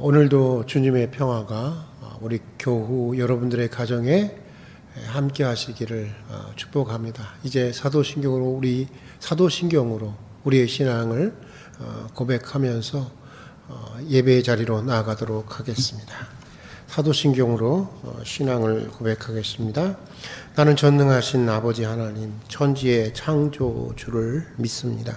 오늘도 주님의 평화가 우리 교우 여러분들의 가정에 함께 하시기를 어, 축복합니다. 이제 사도신경으로 우리 사도신경으로 우리의 신앙을 어, 고백하면서 어, 예배의 자리로 나아가도록 하겠습니다. 사도신경으로 어, 신앙을 고백하겠습니다. 나는 전능하신 아버지 하나님, 천지의 창조주를 믿습니다.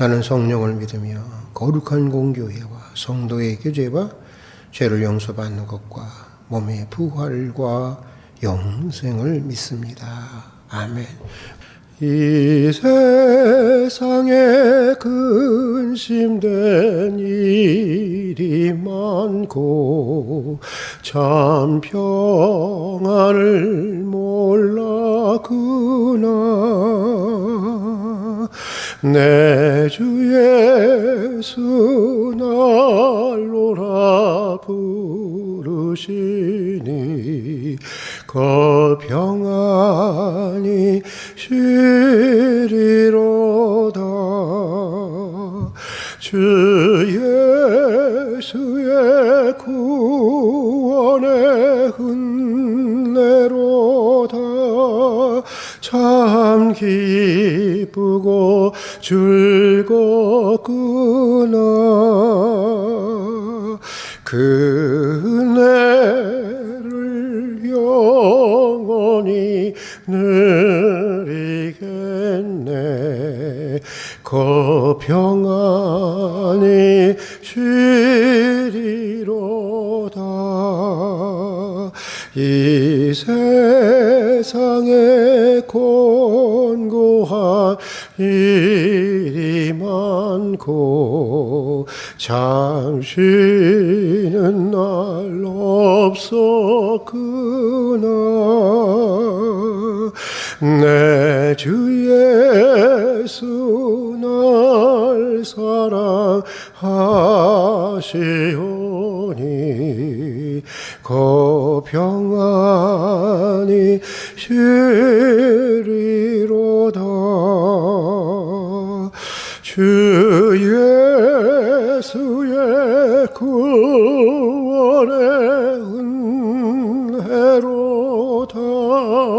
나는 성령을 믿으며 거룩한 공교회와 성도의 교제와 죄를 용서받는 것과 몸의 부활과 영생을 믿습니다. 아멘. 이 세상에 근심된 일이 많고 참 평안을 몰라구 내 주 예수 날로라 부르시니 그 평안이 쉬리로다. 주 예수의 구원의 은혜로다. 참 기쁘고 즐겁구나. 그 은혜를 영원히 누리겠네. 그 평안이 쉬리로다. 이 잠시는 날 없었구나. 내 주 예수 날 사랑하시오니 그 평안이 쉬 구원의 은혜로 다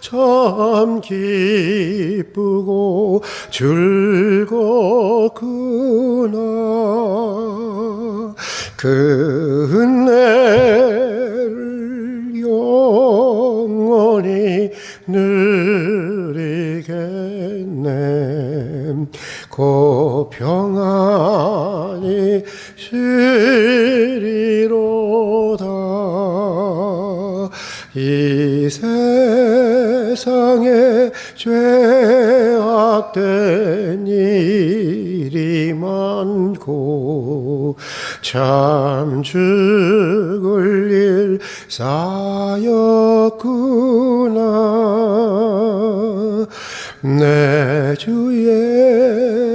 참 기쁘고 즐겁구나. 그 은혜를 영원히 누리겠네. 그 평안 이 쉬리로다. 이 세상에 죄악된 일이 많고 참 죽을 일 쌓였구나 내 주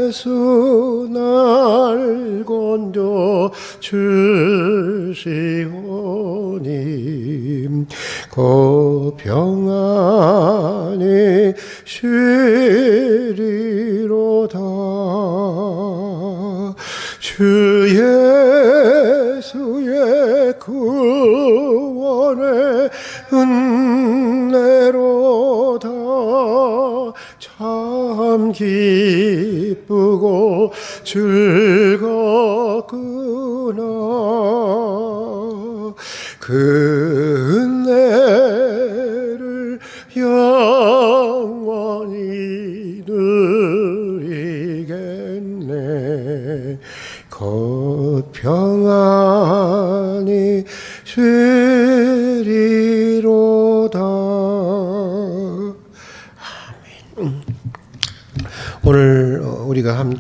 예수 날 건져 주시오니 그 평안이 쉬리로다. 주 즐겁구나. 그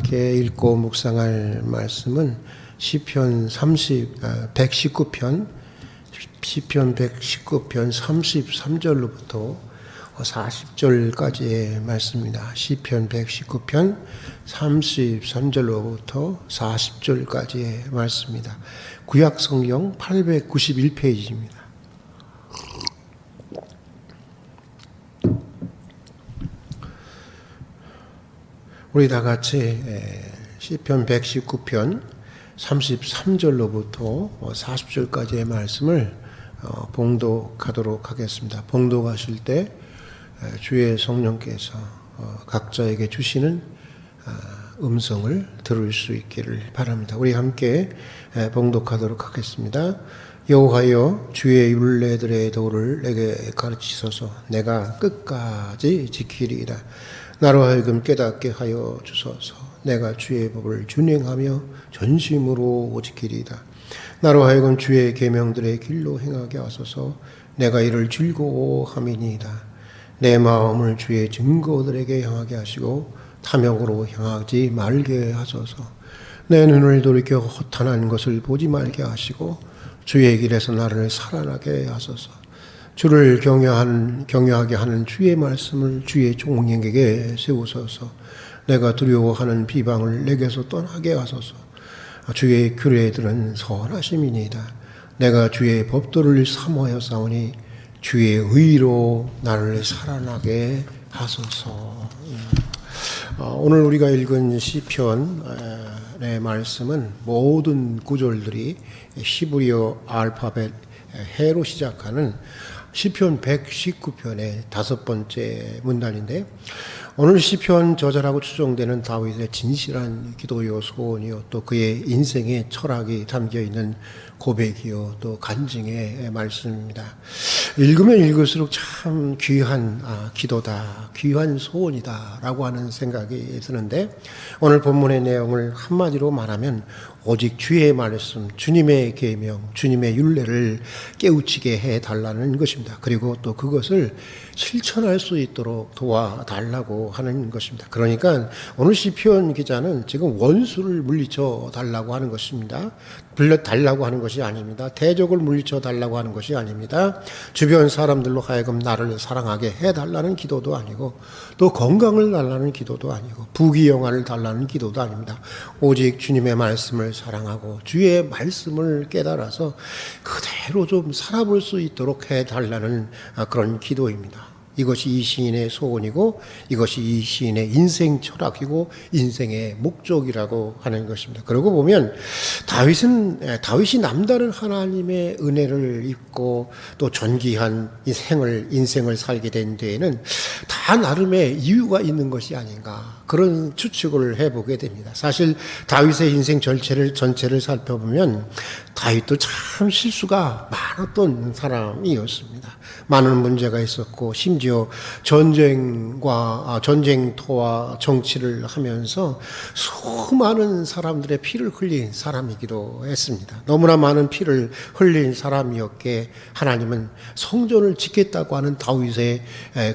함께 읽고 묵상할 말씀은 시편 30 119편 시편 119편 33절로부터 40절까지의 말씀입니다. 시편 119편 33절로부터 40절까지의 말씀입니다. 구약 성경 891페이지입니다. 우리 다 같이 에, 시편 119편 33절로부터 40절까지의 말씀을 어, 봉독하도록 하겠습니다. 봉독하실 때 에, 주의 성령께서 어, 각자에게 주시는 아, 음성을 들을 수 있기를 바랍니다. 우리 함께 에, 봉독하도록 하겠습니다. 여호와여 주의 율례들의 도를 내게 가르치소서 내가 끝까지 지키리이다. 나로 하여금 깨닫게 하여 주소서. 내가 주의 법을 준행하며 전심으로 지키리이다. 나로 하여금 주의 계명들의 길로 행하게 하소서. 내가 이를 즐거워함이니이다. 내 마음을 주의 증거들에게 향하게 하시고 탐욕으로 향하지 말게 하소서. 내 눈을 돌이켜 허탄한 것을 보지 말게 하시고 주의 길에서 나를 살아나게 하소서. 주를 경외하는 경외하게 하는 주의 말씀을 주의 종에게 세우소서. 내가 두려워하는 비방을 내게서 떠나게 하소서. 주의 규례들은 선하심이니이다. 내가 주의 법도를 사모하여 싸우니 주의 의로 나를 살아나게 하소서. 어, 오늘 우리가 읽은 시편의 말씀은 모든 구절들이 히브리어 알파벳 해로 시작하는 시편 119편의 다섯 번째 문단인데 오늘 시편 저자라고 추정되는 다윗의 진실한 기도요 소원이요 또 그의 인생의 철학이 담겨 있는 고백이요 또 간증의 말씀입니다. 읽으면 읽을수록 참 귀한 아, 기도다, 귀한 소원이다라고 하는 생각이 드는데 오늘 본문의 내용을 한마디로 말하면 오직 주의 말씀, 주님의 계명, 주님의 윤례를 깨우치게 해 달라는 것입니다. 그리고 또 그것을 실천할 수 있도록 도와 달라고 하는 것입니다. 그러니까 오늘 시편 기자는 지금 원수를 물리쳐 달라고 하는 것입니다. 불러 달라고 하는 것이 아닙니다. 대적을 물리쳐 달라고 하는 것이 아닙니다. 주변 사람들로 하여금 나를 사랑하게 해 달라는 기도도 아니고 또 건강을 달라는 기도도 아니고 부귀영화를 달라는 기도도 아닙니다. 오직 주님의 말씀을 사랑하고 주의 말씀을 깨달아서 그대로 좀 살아볼 수 있도록 해 달라는 그런 기도입니다. 이것이 이 시인의 소원이고 이것이 이 시인의 인생 철학이고 인생의 목적이라고 하는 것입니다. 그러고 보면 다윗은 다윗이 남다른 하나님의 은혜를 입고 또 존귀한 인생을 인생을 살게 된 데에는 다 나름의 이유가 있는 것이 아닌가 그런 추측을 해보게 됩니다. 사실 다윗의 인생 전체를 전체를 살펴보면 다윗도 참 실수가 많았던 사람이었습니다. 많은 문제가 있었고 심지어 전쟁과 아, 전쟁터와 정치를 하면서 수많은 사람들의 피를 흘린 사람이기도 했습니다. 너무나 많은 피를 흘린 사람이었기에 하나님은 성전을 짓겠다고 하는 다윗의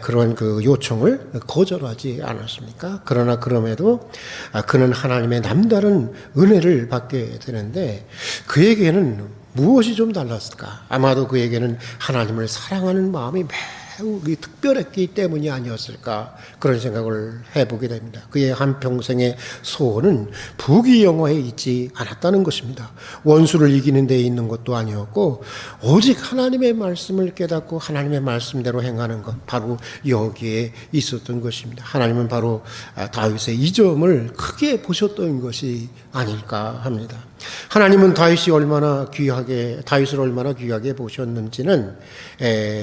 그런 그 요청을 거절하지 않았습니까? 그러나 그럼에도 아, 그는 하나님의 남다른 은혜를 받게 되는데 그에게는 무엇이 좀 달랐을까? 아마도 그에게는 하나님을 사랑하는 마음이 매우 특별했기 때문이 아니었을까 그런 생각을 해보게 됩니다. 그의 한 평생의 소원은 부귀영화에 있지 않았다는 것입니다. 원수를 이기는 데 있는 것도 아니었고 오직 하나님의 말씀을 깨닫고 하나님의 말씀대로 행하는 것 바로 여기에 있었던 것입니다. 하나님은 바로 다윗의 이 점을 크게 보셨던 것이 아닐까 합니다. 하나님은 다윗이 얼마나 귀하게 다윗을 얼마나 귀하게 보셨는지는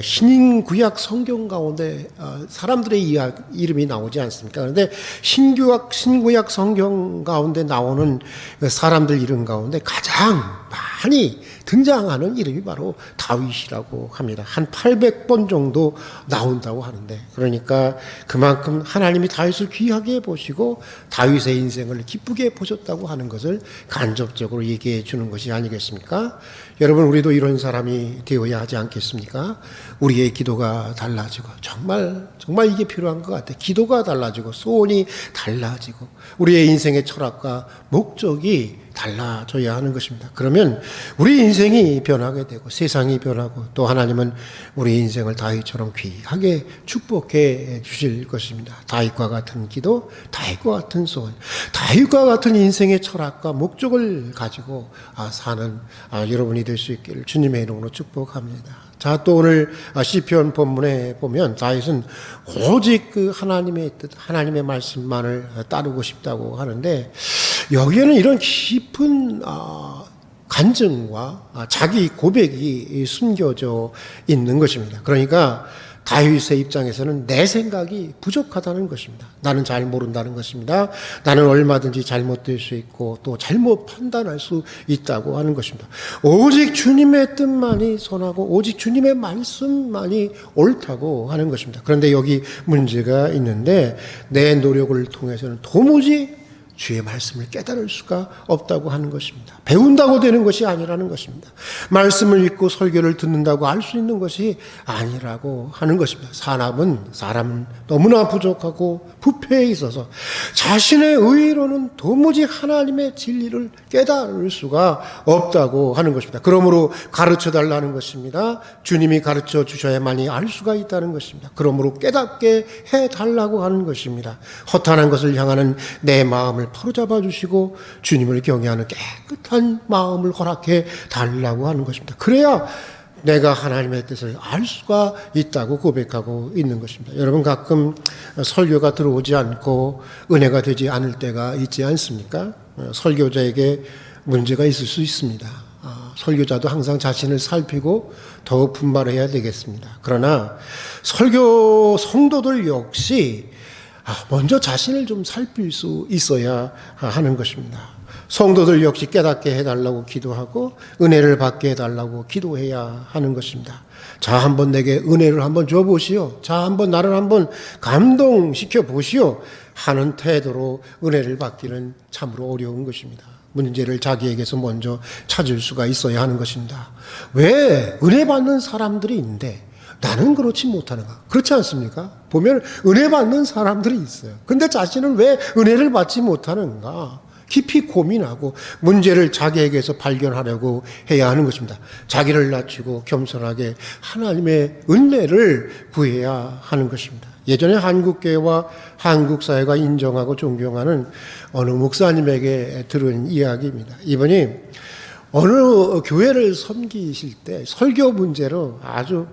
신인 구약 성경 가운데 어, 사람들의 이야기, 이름이 나오지 않습니까? 그런데 신구약 신구약 성경 가운데 나오는 사람들 이름 가운데 가장 많이 등장하는 이름이 바로 다윗이라고 합니다. 한 800번 정도 나온다고 하는데 그러니까 그만큼 하나님이 다윗을 귀하게 보시고 다윗의 인생을 기쁘게 보셨다고 하는 것을 간접적으로 얘기해 주는 것이 아니겠습니까? 여러분 우리도 이런 사람이 되어야 하지 않겠습니까? 우리의 기도가 달라지고 정말 정말 이게 필요한 것 같아. 기도가 달라지고 소원이 달라지고 우리의 인생의 철학과 목적이 달라져야 하는 것입니다. 그러면 우리 인생이 변하게 되고 세상이 변하고 또 하나님은 우리 인생을 다윗처럼 귀하게 축복해 주실 것입니다. 다윗과 같은 기도, 다윗과 같은 소원, 다윗과 같은 인생의 철학과 목적을 가지고 아, 사는 아, 여러분이 될 수 있기를 주님의 이름으로 축복합니다. 자, 또 오늘 아, 시편 본문에 보면 다윗은 오직 그 하나님의 뜻, 하나님의 말씀만을 따르고 싶다고 하는데 여기에는 이런 깊은 아, 간증과 아, 자기 고백이 숨겨져 있는 것입니다. 그러니까 다윗의 입장에서는 내 생각이 부족하다는 것입니다. 나는 잘 모른다는 것입니다. 나는 얼마든지 잘못될 수 있고 또 잘못 판단할 수 있다고 하는 것입니다. 오직 주님의 뜻만이 선하고 오직 주님의 말씀만이 옳다고 하는 것입니다. 그런데 여기 문제가 있는데 내 노력을 통해서는 도무지 주의 말씀을 깨달을 수가 없다고 하는 것입니다. 배운다고 되는 것이 아니라는 것입니다. 말씀을 읽고 설교를 듣는다고 알 수 있는 것이 아니라고 하는 것입니다. 사람은 사람은 너무나 부족하고 부패해 있어서 자신의 의로는 도무지 하나님의 진리를 깨달을 수가 없다고 하는 것입니다. 그러므로 가르쳐 달라는 것입니다. 주님이 가르쳐 주셔야만이 알 수가 있다는 것입니다. 그러므로 깨닫게 해 달라고 하는 것입니다. 허탄한 것을 향하는 내 마음을 포로잡아 주시고 주님을 경외하는 깨끗한 마음을 허락해 달라고 하는 것입니다. 그래야 내가 하나님의 뜻을 알 수가 있다고 고백하고 있는 것입니다. 여러분 가끔 설교가 들어오지 않고 은혜가 되지 않을 때가 있지 않습니까? 설교자에게 문제가 있을 수 있습니다. 아, 설교자도 항상 자신을 살피고 더욱 분발해야 되겠습니다. 그러나 설교 성도들 역시 아, 먼저 자신을 좀 살필 수 있어야 하는 것입니다. 성도들 역시 깨닫게 해달라고 기도하고 은혜를 받게 해달라고 기도해야 하는 것입니다. 자, 한번 내게 은혜를 한번 줘보시오. 자, 한번 나를 한번 감동시켜 보시오. 하는 태도로 은혜를 받기는 참으로 어려운 것입니다. 문제를 자기에게서 먼저 찾을 수가 있어야 하는 것입니다. 왜 은혜 받는 사람들이 있는데 나는 그렇지 못하는가? 그렇지 않습니까? 보면 은혜 받는 사람들이 있어요. 근데 자신은 왜 은혜를 받지 못하는가? 깊이 고민하고 문제를 자기에게서 발견하려고 해야 하는 것입니다. 자기를 낮추고 겸손하게 하나님의 은혜를 구해야 하는 것입니다. 예전에 한국교회와 한국 사회가 인정하고 존경하는 어느 목사님에게 들은 이야기입니다. 이분이 어느 교회를 섬기실 때 설교 문제로 아주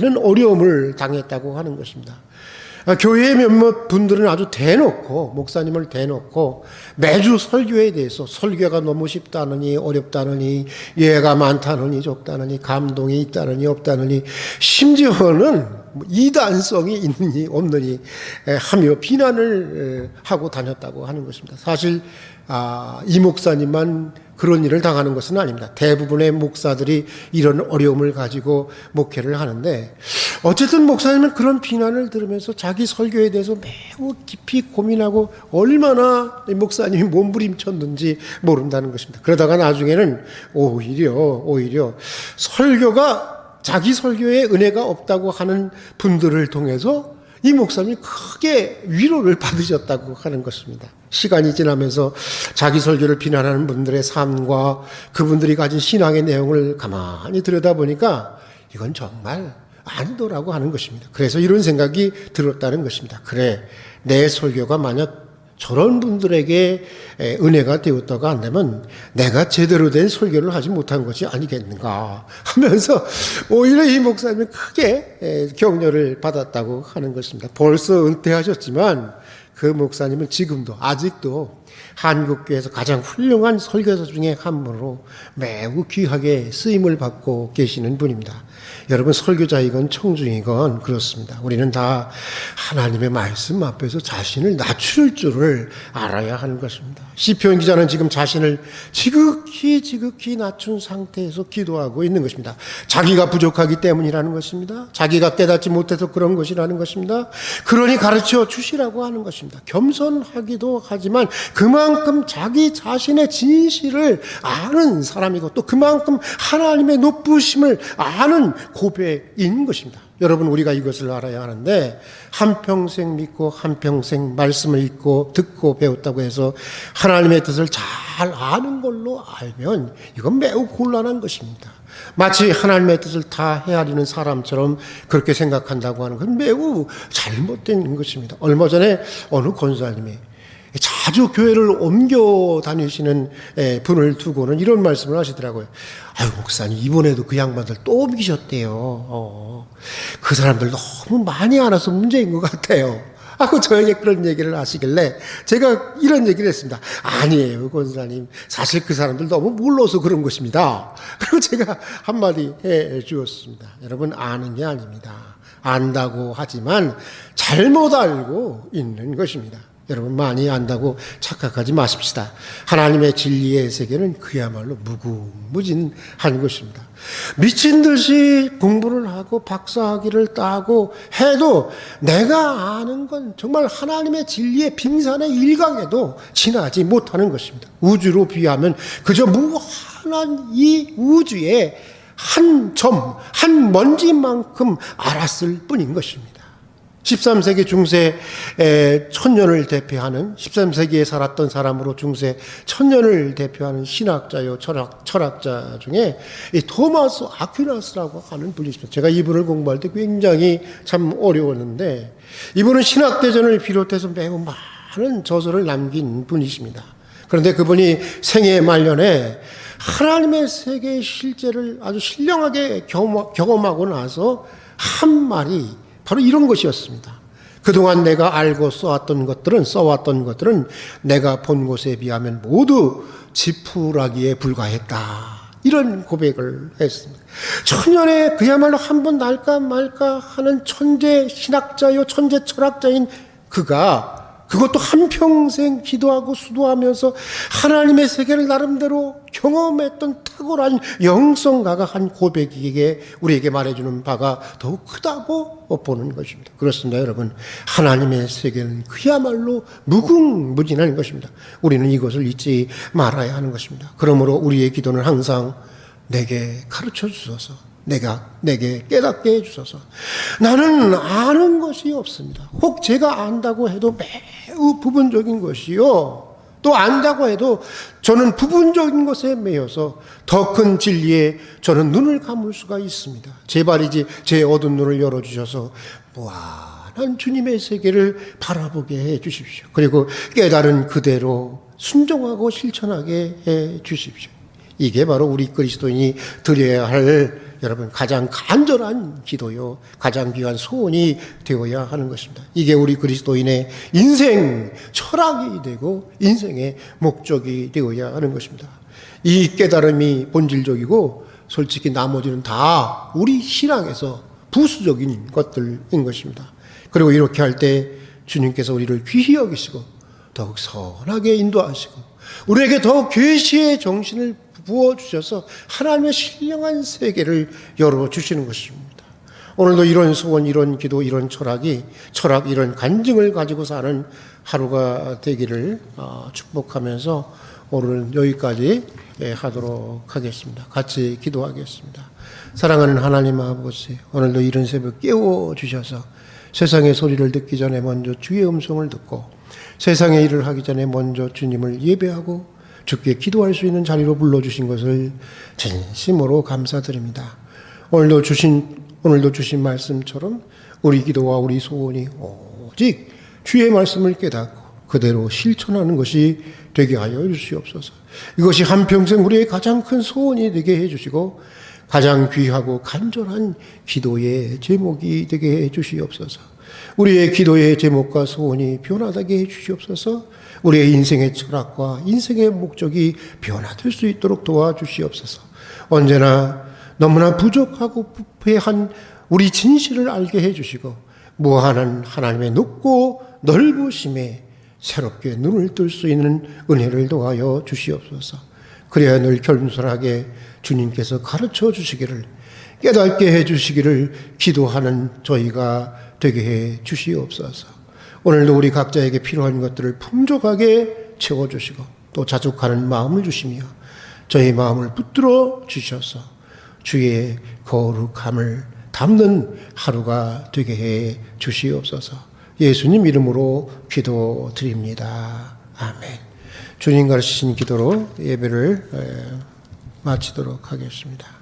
많은 어려움을 당했다고 하는 것입니다. 아, 교회의 몇몇 분들은 아주 대놓고 목사님을 대놓고 매주 설교에 대해서 설교가 너무 쉽다느니 어렵다느니 예가 많다느니 적다느니 감동이 있다느니 없다느니 심지어는 뭐 이단성이 있느니 없느니 하며 비난을 하고 다녔다고 하는 것입니다. 사실 아, 이 목사님만 그런 일을 당하는 것은 아닙니다. 대부분의 목사들이 이런 어려움을 가지고 목회를 하는데 어쨌든 목사님은 그런 비난을 들으면서 자기 설교에 대해서 매우 깊이 고민하고 얼마나 목사님이 몸부림쳤는지 모른다는 것입니다. 그러다가 나중에는 오히려 오히려 설교가 자기 설교에 은혜가 없다고 하는 분들을 통해서 이 목사님이 크게 위로를 받으셨다고 하는 것입니다. 시간이 지나면서 자기 설교를 비난하는 분들의 삶과 그분들이 가진 신앙의 내용을 가만히 들여다보니까 이건 정말 아니더라고 하는 것입니다. 그래서 이런 생각이 들었다는 것입니다. 그래, 내 설교가 만약 저런 분들에게 은혜가 되었다가 안 되면 내가 제대로 된 설교를 하지 못한 것이 아니겠는가 하면서 오히려 이 목사님이 크게 격려를 받았다고 하는 것입니다. 벌써 은퇴하셨지만 그 목사님은 지금도 아직도 한국교회에서 가장 훌륭한 설교사 중에 한 분으로 매우 귀하게 쓰임을 받고 계시는 분입니다. 여러분 설교자이건 청중이건 그렇습니다. 우리는 다 하나님의 말씀 앞에서 자신을 낮출 줄을 알아야 하는 것입니다. 시편 기자는 지금 자신을 지극히 지극히 낮춘 상태에서 기도하고 있는 것입니다. 자기가 부족하기 때문이라는 것입니다. 자기가 깨닫지 못해서 그런 것이라는 것입니다. 그러니 가르쳐 주시라고 하는 것입니다. 겸손하기도 하지만 그 그만큼 자기 자신의 진실을 아는 사람이고 또 그만큼 하나님의 높으심을 아는 고백인 것입니다. 여러분 우리가 이것을 알아야 하는데 한평생 믿고 한평생 말씀을 읽고 듣고 배웠다고 해서 하나님의 뜻을 잘 아는 걸로 알면 이건 매우 곤란한 것입니다. 마치 하나님의 뜻을 다 헤아리는 사람처럼 그렇게 생각한다고 하는 건 매우 잘못된 것입니다. 얼마 전에 어느 권사님이 자주 교회를 옮겨 다니시는 에, 분을 두고는 이런 말씀을 하시더라고요. 아유, 목사님, 이번에도 그 양반들 또 옮기셨대요. 어, 그 사람들 너무 많이 알아서 문제인 것 같아요. 하고 저에게 그런 얘기를 하시길래 제가 이런 얘기를 했습니다. 아니에요, 권사님. 사실 그 사람들 너무 몰라서 그런 것입니다. 그리고 제가 한마디 해 주었습니다. 여러분, 아는 게 아닙니다. 안다고 하지만 잘못 알고 있는 것입니다. 여러분 많이 안다고 착각하지 마십시다. 하나님의 진리의 세계는 그야말로 무궁무진한 것입니다. 미친 듯이 공부를 하고 박사학위를 따고 해도 내가 아는 건 정말 하나님의 진리의 빙산의 일각에도 지나지 못하는 것입니다. 우주로 비하면 그저 무한한 이 우주의 한 점, 한 먼지만큼 알았을 뿐인 것입니다. 13세기 중세 에, 천년을 대표하는 13세기에 살았던 사람으로 중세 천년을 대표하는 신학자요 철학 철학자 중에 이 토마스 아퀴나스라고 하는 분이 있습니다. 제가 이분을 공부할 때 굉장히 참 어려웠는데 이분은 신학 대전을 비롯해서 매우 많은 저서를 남긴 분이십니다. 그런데 그분이 생애 말년에 하나님의 세계의 실제를 아주 신령하게 경험하고 나서 한 말이 바로 이런 것이었습니다. 그동안 내가 알고 써왔던 것들은, 써왔던 것들은 내가 본 것에 비하면 모두 지푸라기에 불과했다. 이런 고백을 했습니다. 천년에 그야말로 한 번 날까 말까 하는 천재 신학자요, 천재 철학자인 그가 그것도 한평생 기도하고 수도하면서 하나님의 세계를 나름대로 경험했던 탁월한 영성가가 한 고백에게 우리에게 말해주는 바가 더욱 크다고 보는 것입니다. 그렇습니다, 여러분. 하나님의 세계는 그야말로 무궁무진한 것입니다. 우리는 이것을 잊지 말아야 하는 것입니다. 그러므로 우리의 기도는 항상 내게 가르쳐 주소서. 내가 내게 깨닫게 해주소서. 나는 아는 것이 없습니다. 혹 제가 안다고 해도 매우 부분적인 것이요. 또 안다고 해도 저는 부분적인 것에 매여서 더 큰 진리에 저는 눈을 감을 수가 있습니다. 제발이지 제 어두운 눈을 열어주셔서 무한한 주님의 세계를 바라보게 해 주십시오. 그리고 깨달은 그대로 순종하고 실천하게 해 주십시오. 이게 바로 우리 그리스도인이 드려야 할 여러분 가장 간절한 기도요, 가장 귀한 소원이 되어야 하는 것입니다. 이게 우리 그리스도인의 인생 철학이 되고 인생의 목적이 되어야 하는 것입니다. 이 깨달음이 본질적이고 솔직히 나머지는 다 우리 신앙에서 부수적인 것들인 것입니다. 그리고 이렇게 할 때 주님께서 우리를 귀히 여기시고 더욱 선하게 인도하시고 우리에게 더욱 계시의 정신을 부어 주셔서 하나님의 신령한 세계를 열어 주시는 것입니다. 오늘도 이런 소원, 이런 기도, 이런 철학이 철학 이런 간증을 가지고 사는 하루가 되기를 어, 축복하면서 오늘 여기까지 예, 하도록 하겠습니다. 같이 기도하겠습니다. 사랑하는 하나님 아버지, 오늘도 이런 새벽 깨워 주셔서 세상의 소리를 듣기 전에 먼저 주의 음성을 듣고 세상의 일을 하기 전에 먼저 주님을 예배하고 주께 기도할 수 있는 자리로 불러주신 것을 진심으로 감사드립니다. 오늘도 주신, 오늘도 주신 말씀처럼 우리 기도와 우리 소원이 오직 주의 말씀을 깨닫고 그대로 실천하는 것이 되게 하여 주시옵소서. 이것이 한평생 우리의 가장 큰 소원이 되게 해주시고 가장 귀하고 간절한 기도의 제목이 되게 해 주시옵소서. 우리의 기도의 제목과 소원이 변화되게 해 주시옵소서. 우리의 인생의 철학과 인생의 목적이 변화될 수 있도록 도와주시옵소서. 언제나 너무나 부족하고 부패한 우리 진실을 알게 해주시고 무한한 하나님의 높고 넓으심에 새롭게 눈을 뜰 수 있는 은혜를 도하여 주시옵소서. 그래야 늘 겸손하게 주님께서 가르쳐 주시기를 깨닫게 해 주시기를 기도하는 저희가 되게 해 주시옵소서. 오늘도 우리 각자에게 필요한 것들을 풍족하게 채워주시고 또 자족하는 마음을 주시며 저희 마음을 붙들어 주셔서 주의 거룩함을 담는 하루가 되게 해 주시옵소서. 예수님 이름으로 기도드립니다. 아멘. 주님 가르치신 기도로 예배를 에, 마치도록 하겠습니다.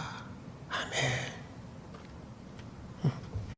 Man.